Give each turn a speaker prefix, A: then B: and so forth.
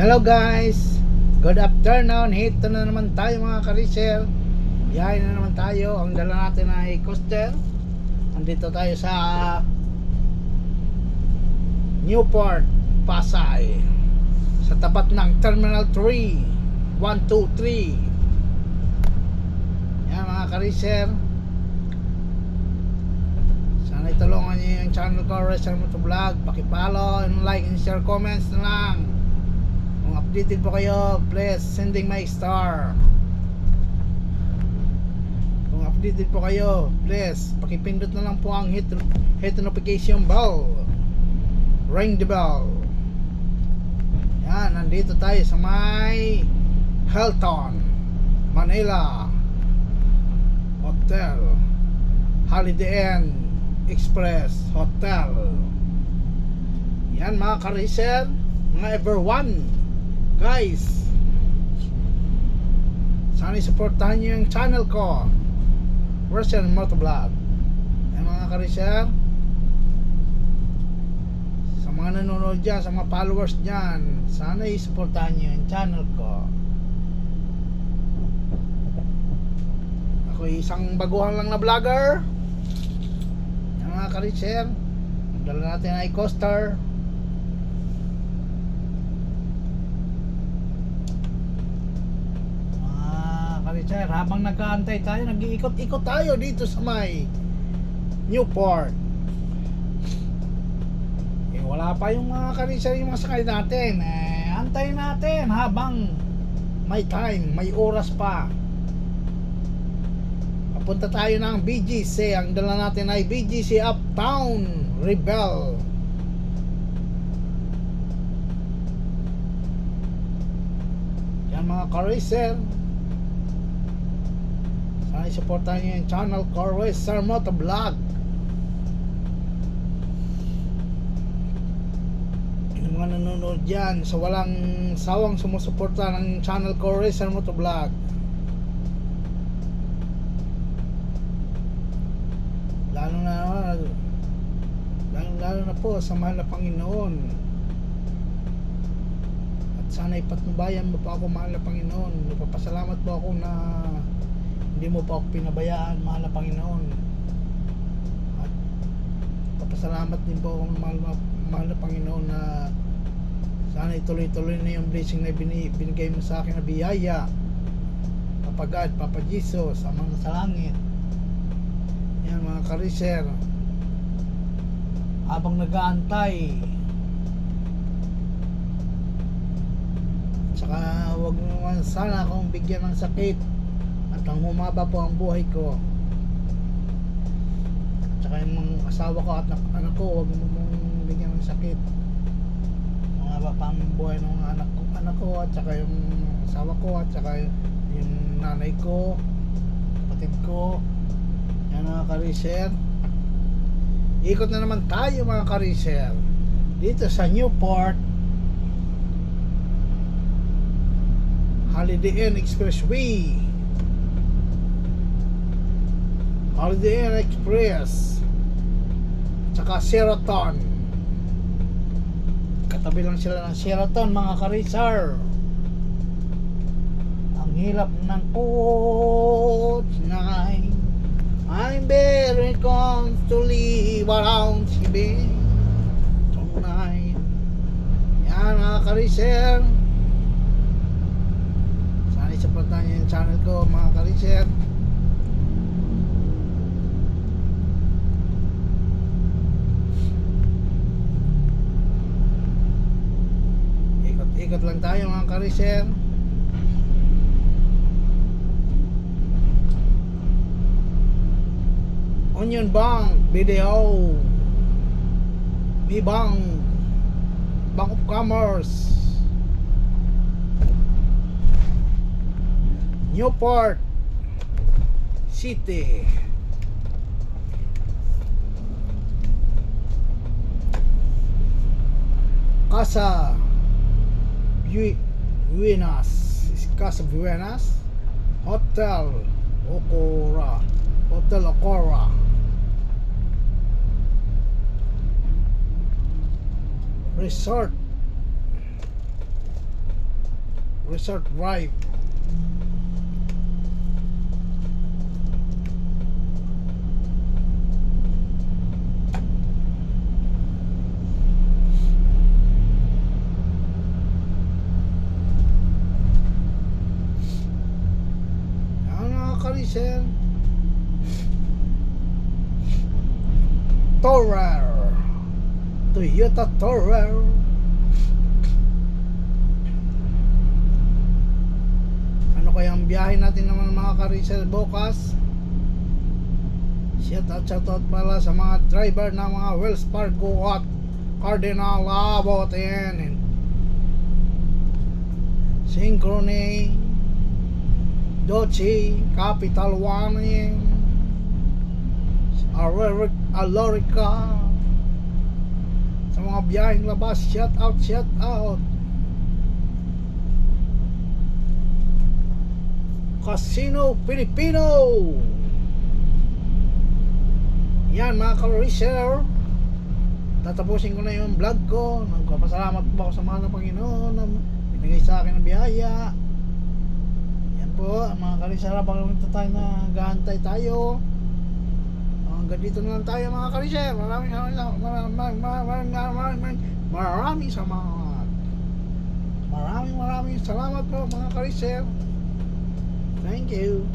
A: Hello guys! Good afternoon! Hito na naman tayo mga karisel. Biyahe na naman tayo. Ang dala natin ay coaster. Andito tayo sa Newport, Pasay. Sa tapat ng Terminal 3. 1, 2, 3. Yan mga karisel. Sana itulungan niyo yung channel ko, Resel Moto Vlog. Pakipollow and like and share comments na lang. Kung updated po kayo, please sending my star. Kung updated po kayo, please pakipindot na lang po ang hit, hit notification bell. Ring the bell. Yan, nandito tayo sa may Hilton, Manila Hotel. Holiday Inn Express Hotel. Yan mga kariser, mga everyone. Guys, sana supportahan nyo yung channel ko. Russian Motovlog. Yan mga kariser. Sa mga nanonood dyan, sa mga followers dyan, sana i-supportahan nyo yung channel ko. Ako isang baguhan lang na vlogger. Yan mga kariser. Ang dala natin ay coaster. Kariser, habang nag-aantay tayo, nag-iikot-ikot tayo dito sa may Newport. Eh, wala pa yung mga kariser yung mga sakay natin. Eh, antayin natin habang may time, may oras pa. Papunta tayo ng BGC. Ang dala natin ay BGC Uptown Rebel. Yan mga ka-racer. Sana supportan nyo yung channel ko, Racer Motovlog. Yung mga nanonood dyan sa walang sawang sumusuporta ng channel ko, Racer Motovlog. lalo na lalo, lalo na po sa mahal na Panginoon at sana ipatnubayan mo po ako mahal na Panginoon nagpapasalamat po ako na hindi mo po ako pinabayaan mahal na Panginoon. At papasalamat din po ako mahal, mahal na Panginoon na sana ituloy-tuloy na yung blessing na bini, binigay mo sa akin na biyaya. Papa God, Papa Jesus, Amang sa langit yan mga kariser. Habang nag-aantay tsaka wag mo sana akong bigyan ng sakit at ang humaba po ang buhay ko. Tsaka yung mga asawa ko at anak, ko wag mo mong bigyan ng sakit. Humaba pa ang buhay ng anak ko, anak ko at tsaka yung asawa ko at tsaka yung, nanay ko kapatid ko. Yan mga kariser ikot na naman tayo mga kariser dito sa Newport Holiday Inn Expressway Holiday Express tsaka Sheraton katabi lang sila ng Sheraton mga kariser ang hirap ng coach night I'm very comes to live around Sibi tonight. Yan mga kariser. Sana supportan niyo yung channel ko mga kariser. Lang tayo mga kariser. Onion Bank Video Mi Bank Bank of Commerce Newport City Casa Buenas Casa Buenas Hotel Okora. Hotel Okora. Resort. Resort Drive. Tourer. Toyota Tourer. Ano kaya ang biyahe natin naman mga karisel bukas? Shout out, shout out pala sa mga driver ng mga Wells Fargo at Cardinal Abot and Synchrony Dochi Capital One and Aloric, Alorica sa mga biyaheng labas shout out shout out. Casino Filipino yan mga ka-reseller. Tatapusin ko na yung vlog ko. Nagpapasalamat po ako sa mahal na Panginoon na binigay sa akin ng biyaya. Yan po mga ka-reseller baka tayo na gahantay tayo hanggang dito na tayo mga ka-reseller maraming maraming maraming maraming maraming maraming salamat. Maraming maraming salamat po mga ka-reseller thank you